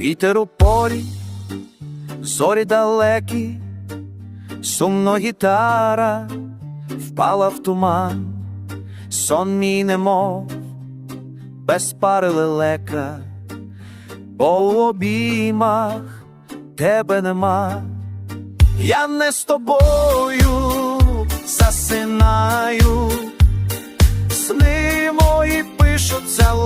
Вітер у полі, зорі далекі, сумно гітара впала в туман, сон мій немов без пари лелека, у обіймах тебе нема. Я не з тобою засинаю, сни мої пишуться в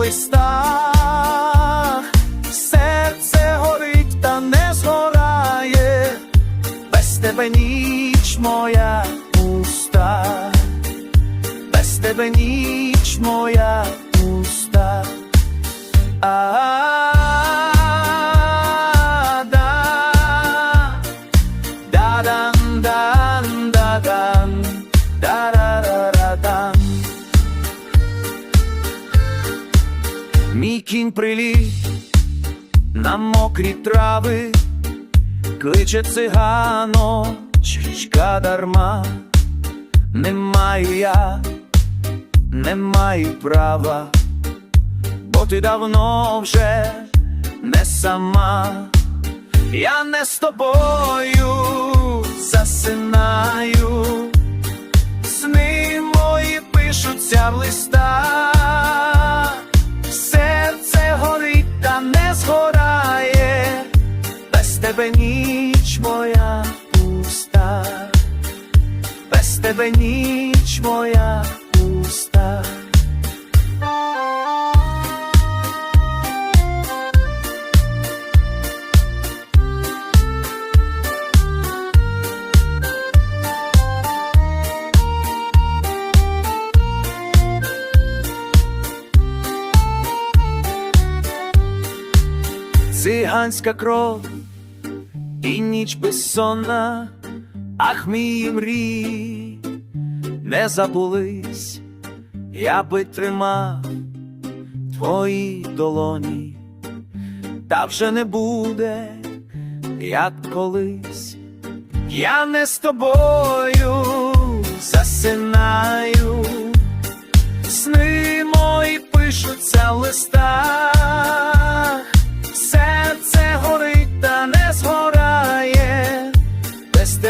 тебе ніч моя пуста, без тебе ніч моя пуста. А-да, да-дан, дан, да-дан, да-да-да-да-дан. Мій кінь приліг на мокрі трави, кличе цигано, чрічка дарма, не маю я, не маю права, бо ти давно вже не сама, я не з тобою засинаю, сни мої пишуться в листах, тебе ніч моя пуста, без тебе ніч моя пуста. циганська кров і ніч безсонна, ах мій мрій, не забулись, я би тримав твої долоні, та вже не буде, як колись. Я не з тобою засинаю, сни мої пишуться в листах, серце горить та не без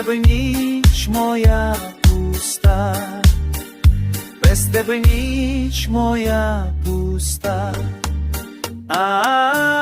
тебе ніч моя пуста, без тебе ніч моя пуста. А-да.